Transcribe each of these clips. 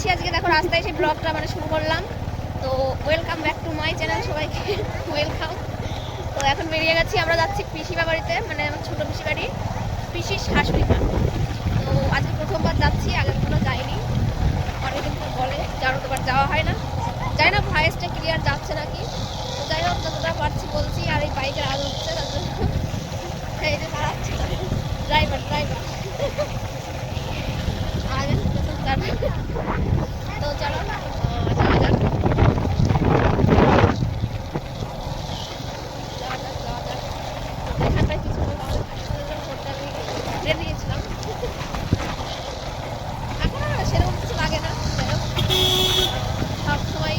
যাচ্ছি আজকে। দেখো, রাস্তায় সেই ব্লগটা মানে শুরু করলাম। তো welcome back to my channel সবাইকে। ওয়েলকাম তো এখন বেরিয়ে গেছি, আমরা যাচ্ছি পিসিমা বাড়িতে মানে আমার ছোটো পিসি বাড়ি পিসির শাশুড়ি মা তো আজকে প্রথমবার যাচ্ছি আগে কখনো যাইনি। অনেকদিন পর বলে যারও তোবার যাওয়া হয় না। যাই না ভয়েসটা ক্লিয়ার যাচ্ছে নাকি। তো যাই হোক, যতটা পারছি বলছি, আর এই বাইকের আলো হচ্ছে তার জন্য এই যে দাঁড়াচ্ছি ড্রাইভার ড্রাইভার আগে তো চলো আহ, যাওয়া যাক যাওয়া যাক যাওয়া যাক এখানটায় কিছু করতে আমি রেডি গেছিলাম এখন আর সেরকম কিছু লাগে না যাই হোক সবসময়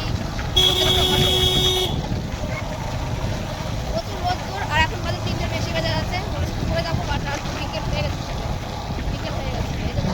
প্রচুর রোদ্দুর আর এখন বাজে তিনটের বেশি বেজে গেছে করে যাব বাট আর বিকেল হয়ে গেছে বিকেল হয়ে গেছে এই জন্য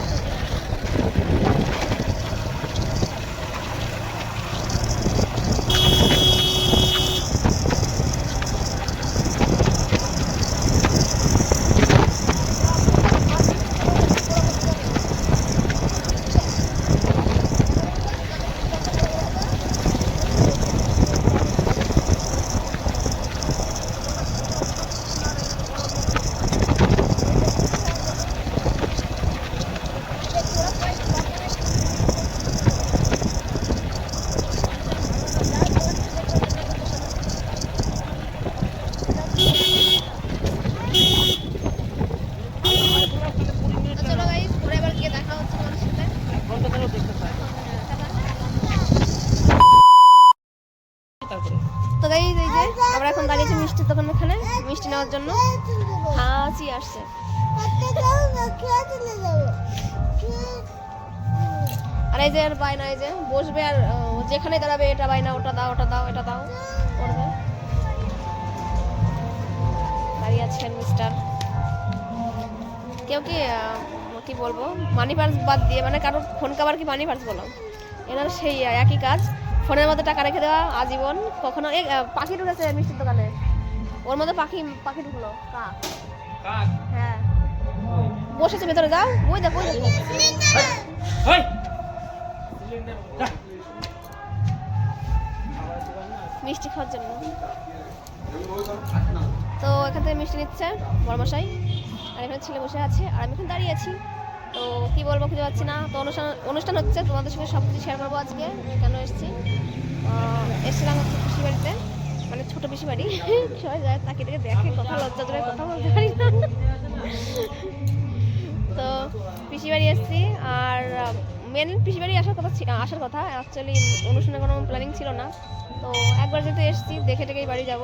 তো চলো গাইস পরে এবার গিয়ে দেখা হচ্ছে তোমাদের সাথে তো গাইস এই যে আমরা এখন দাঁড়িয়েছি মিষ্টির দোকানের ওখানে মিষ্টি নেওয়ার জন্য হাঁচি আসছে আর এই যে আর বায়না এই যে বসবে আর যেখানে দাঁড়াবে এটা বায়না ওটা দাও ওটা দাও এটা দাও করবে। দাঁড়িয়ে আছেন মিস্টার কেউ কি কি বলব মানি পার্স বাদ দিয়ে মানে কারোর ফোন কাবার কি মানি পার্স বলো? এনার সেই একই কাজ। ফোনের মধ্যে টাকা রেখে দেওয়া আজীবন কখনো এই পাখি ঢুকেছে মিষ্টির দোকানে। ওর মধ্যে পাখি পাখি ঢুকলো। কাক? হ্যাঁ। বসেছে ভেতরে যাও। ওই দেখো ওই দেখো। মিষ্টি খাওয়ার জন্য। তো এখান থেকে মিষ্টি নিচ্ছে বড়মশাই আর এখানে ছেলে বসে আছে আর আমি এখানে দাঁড়িয়ে আছি। তো কি বলব খুঁজে পাচ্ছি না। তো অনুষ্ঠান অনুষ্ঠান হচ্ছে তোমাদের সঙ্গে সব কিছু শেয়ার করব আজকে কেন এসেছি। এসেছিলাম হচ্ছে পিসি বাড়িতে মানে ছোটো পিসি বাড়ি। সবাই যায় তাকে থেকে দেখে কথা লজ্জা ধরে কথা বলতে পারি না। পিসি বাড়ি এসেছি, আর মেন পিসি বাড়ি আসার কথা আসার কথা। অ্যাকচুয়ালি অনুষ্ঠানের কোনো প্ল্যানিং ছিল না। তো একবার যেহেতু এসেছি, দেখে টেকেই বাড়ি যাব।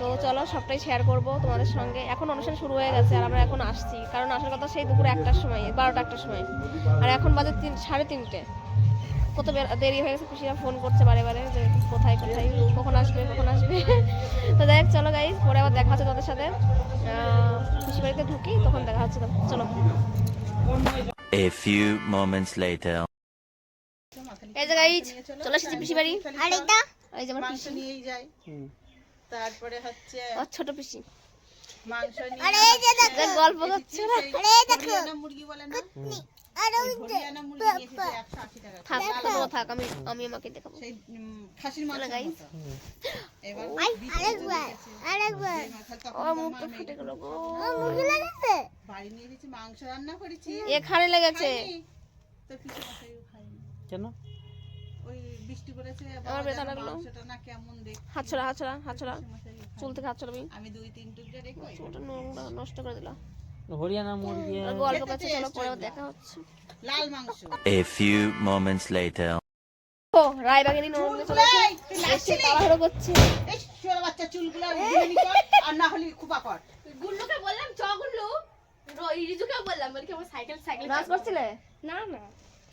তো চলো, সবটাই শেয়ার করব তোমাদের সঙ্গে। এখন অনুষ্ঠান শুরু হয়ে গেছে, আর আমরা এখন আসছি। কারণ আসার কথা সেই দুপুরে একটার সময়, বারোটা একটার সময়। আর এখন বাজে তিন, সাড়ে তিনটে। কত দেরি হয়ে গেছে, পিসিরা ফোন করছে বারে বারে যে কোথায় কোথায়, কখন আসবে কখন আসবে। তো যাই হোক, চলো গাইজ পরে আবার দেখা হচ্ছে তোমাদের সাথে। পিসি বাড়িতে ঢুকি, তখন দেখা হচ্ছে। চলো। A few moments later. এই যে গাইজ চলে এসেছি পিসি বাড়ি। আর এটা এই যে আমার মাংস পিসি। নিয়েই যায়। তারপরে হচ্ছে ও ছোট পিসি। মাংস নিয়ে আরে এই যে দেখো। দেখ গল্প করছে না? আরে এই দেখো। হরিয়ানা মুরগি বলে না? আর ওই যে হরিয়ানা মুরগি নিয়ে এসেছে একশো আশি টাকা। থাক আমি আমি আমাকে দেখাবো। খাসির মাংস চলো এবার আরেকবার আরেকবার। ও মুখটা ফুটে গেল গো। মুখে লাগাছে বাড়ি নিয়ে এসেছি মাংস রান্না করেছি। এখানে লেগেছে। তো কিছু মশাইও কেন? ওই বৃষ্টি আমার ব্যথা লাগল। না কেমন দেখ। চুল থেকে হাত ছড়াবি আমি দুই তিন টুকরে রেখে নোংরা নষ্ট করে দিলাম। হরিয়ানা মুরগি গল্প করছে চলো পরে দেখা হচ্ছে। লাল মাংস। A few moments later. ও রায়বাগিনী নরমে চলে এসে তাড়াহুড়ো করছে। এই ছোট বাচ্চা চুলগুলো গুলোনি কর, আর না হলে খুপা কর। গুল্লুকে বললাম চ গুল্লু। রিজুকে বললাম বলি কি আমার সাইকেল সাইকেল নাচ করছিলে? না না।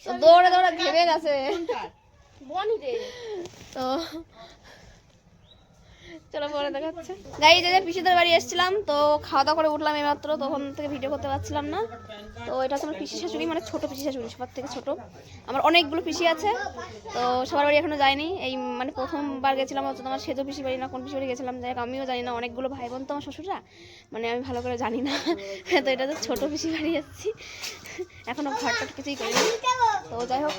তো দৌড়ে দৌড়ে ঘেমে গেছে? তো চলো পরে দেখা হচ্ছে গাই যে পিসিদের বাড়ি এসেছিলাম, তো খাওয়া দাওয়া করে উঠলাম এইমাত্র তখন থেকে ভিডিও করতে পারছিলাম না। তো এটা হচ্ছে আমার পিসি শাশুড়ি মানে ছোট পিসি শাশুড়ি, সবার থেকে ছোট। আমার অনেকগুলো পিসি আছে, তো সবার বাড়ি এখনও যাইনি এই মানে প্রথমবার গেছিলাম হচ্ছে তোমার সেজো পিসি বাড়ি না, কোন পিসি বাড়ি গেছিলাম, যাই আমিও জানি না, অনেকগুলো ভাই বোন তো আমার শ্বশুরা মানে আমি ভালো করে জানি না। তো এটা তো ছোট পিসি বাড়ি এসেছি। এখনও ঘরটা কিছুই করিনি। তো যাই হোক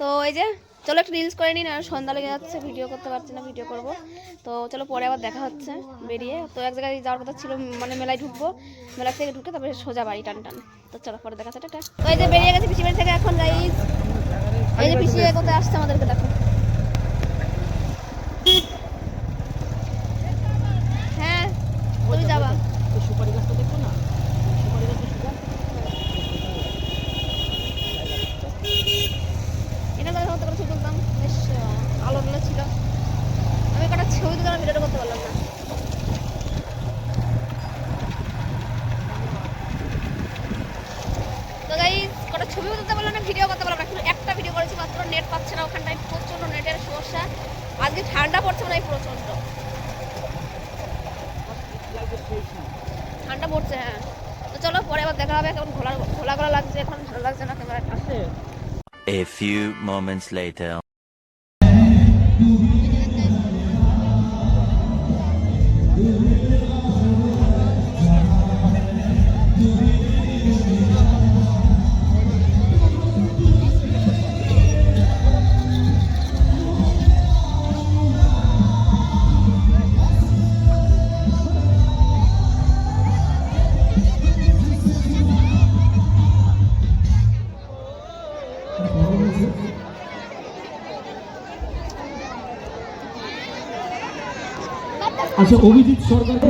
তো এই যে, চলো একটু রিলস করে নিন, আর সন্ধ্যা লেগে যাচ্ছে ভিডিও করতে পারছি না ভিডিও করব। তো চলো পরে আবার দেখা হচ্ছে, বেরিয়ে। তো এক জায়গায় যাওয়ার কথা ছিল মানে মেলায় ঢুকবো। মেলা থেকে ঢুকে তারপরে সোজা বাড়ি, টান টান। তো চলো পরে দেখা টাটা। তো এই যে বেরিয়ে গেছে পিসি থেকে এখন গাইজ এই যে পিসি কোথায় আসছে আমাদেরকে, দেখো হ্যাঁ তুমি যাবা সুপারি গাছটা দেখো না সুপারি গাছটা সুপার এটা কথা হতে করে ছবি তুলতাম বেশ আহ, আলো টালো ছিল আমি কটা ছবি তুলতাম ভিডিওটা করতে পারলাম না তো গাইস কটা ছবিও তুলতে পারলাম না ভিডিও করতে পারলাম না কিন্তু একটা ভিডিও করেছি মাত্র নেট পাচ্ছে না ওখানটায় প্রচণ্ড নেটের সমস্যা আজকে ঠান্ডা পড়ছে মানে প্রচণ্ড ঠান্ডা পড়ছে হ্যাঁ তো চলো, পরে আবার দেখা হবে, কেমন ঘোলা ঘোলা লাগছে, এখন ভালো লাগছে না ক্যামেরাটা A few moments later. আচ্ছা অভিজিৎ সরকারকে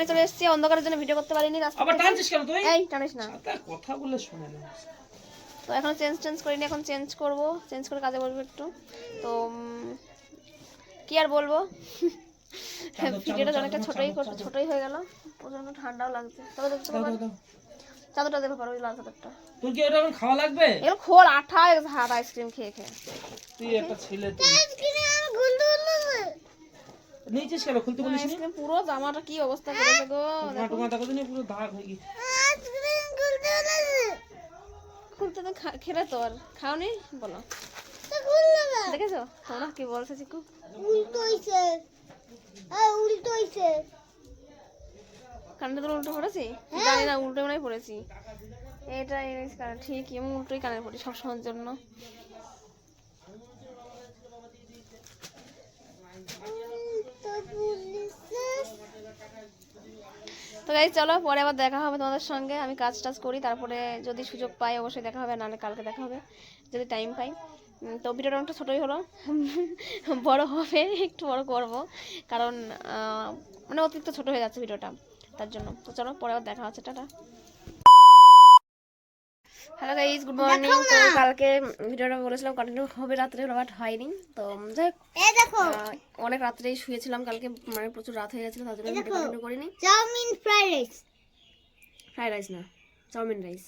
বাড়ি চলে এসেছি অন্ধকারের জন্য ভিডিও করতে পারিনি রাস্তা আবার টানছিস কেন তুই? এই টানিস না। তা কথা বলে শুনে না। তো এখন চেঞ্জ চেঞ্জ করিনি এখন চেঞ্জ করব চেঞ্জ করে কাজে বলব একটু। তো কি আর বলব? ভিডিওটা অনেকটা ছোটই ছোটই হয়ে গেল প্রচণ্ড ঠান্ডাও লাগছে। তবে দেখতে পারো চাদরটা দেখতে পারো ওই লাল চাদরটা। তোর কি ওটা এখন খাওয়া লাগবে? এগুলো খোল আঠা হাত আইসক্রিম খেয়ে খেয়ে। তুই একটা ছেলে তুই। আইসক্রিম বললাম নিয়েছিস কেন? খুলতে বলিস নি পুরো জামাটা কি অবস্থা করেছে গো মাটু মাথা করে নিয়ে পুরো দাগ হয়ে গেছে খুলতে তো খা- খেলে তো আর। খাওনি? বলো। দেখেছ? তোমরা কি বলছে চিকু। উল্টো হইছে। উল্টো হইছে। কানটা তোর উল্টো পড়েছি? জানি না উল্টো মনে পড়েছি। এটা ঠিকই আমি উল্টোই কানে পড়ি সব সময়ের জন্য তো পুলিশে তো গাই চলো, পরে আবার দেখা হবে তোমাদের সঙ্গে। আমি কাজ টাজ করি, তারপরে যদি সুযোগ পাই অবশ্যই দেখা হবে, নাহলে কালকে দেখা হবে, যদি টাইম পাই। তো ভিডিওটা অনেকটা ছোটোই হলো। বড় হবে, একটু বড় করব, কারণ মানে অতিরিক্ত ছোট হয়ে যাচ্ছে ভিডিওটা, তার জন্য। তো চলো, পরে আবার দেখা হচ্ছে, tata. Hello guys good morning তো কালকে ভিডিওটা বলেছিলাম কন্টিনিউ হবে রাত্রে বাট হয়নি। তো যাই দেখো। অনেক রাত্রেই শুয়েছিলাম। কালকে মানে প্রচুর রাত হয়ে গেছিল তার জন্য ভিডিও কন্টিনিউ করিনি। Chow mein fried rice. Fried rice না চাউমিন রাইস।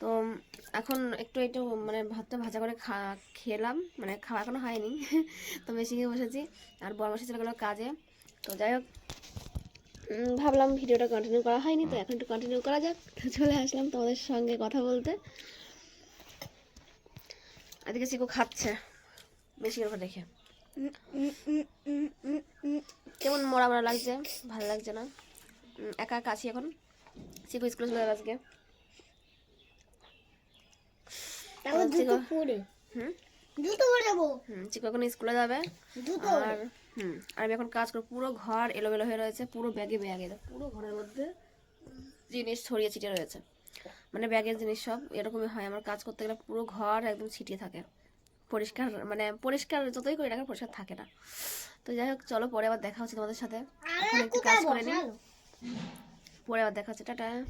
তো এখন একটু একটু মানে ভাতটা ভাজা করে খা খেলাম। মানে খাওয়া এখনও হয়নি। তো মেশিনে বসেছি। আর বড় মাসে চলে গেলো কাজে। তো যাই হোক ভাবলাম ভিডিওটা কন্টিনিউ করা হয়নি তো এখন একটু কন্টিনিউ করা যাক। তো চলে আসলাম তোমাদের সঙ্গে কথা বলতে। আজকে চিকু খাচ্ছে। বেশি করে দেখে। কেমন মরা মরা লাগছে? ভালো লাগছে না? একা একা আছি এখন। চিকু স্কুলে চলে যাবে আজকে। জুতো পরে। হুম? যাব। হুম চিকু এখন স্কুলে যাবে। আর হুম, আমি এখন কাজ করব। পুরো ঘর এলোমেলো হয়ে রয়েছে, পুরো ব্যাগে ব্যাগে। পুরো ঘরের মধ্যে জিনিস ছড়িয়ে ছিটিয়ে রয়েছে। মানে ব্যাগের জিনিস সব এরকমই হয়। আমার কাজ করতে গেলে পুরো ঘর একদম ছিটিয়ে থাকে। পরিষ্কার মানে পরিষ্কার যতই করি না পরিষ্কার থাকে না। তো যাই হোক, চলো পরে আবার দেখা হচ্ছে তোমাদের সাথে। এখন একটু কাজ করে নিই। পরে আবার দেখা হচ্ছে। টাটা।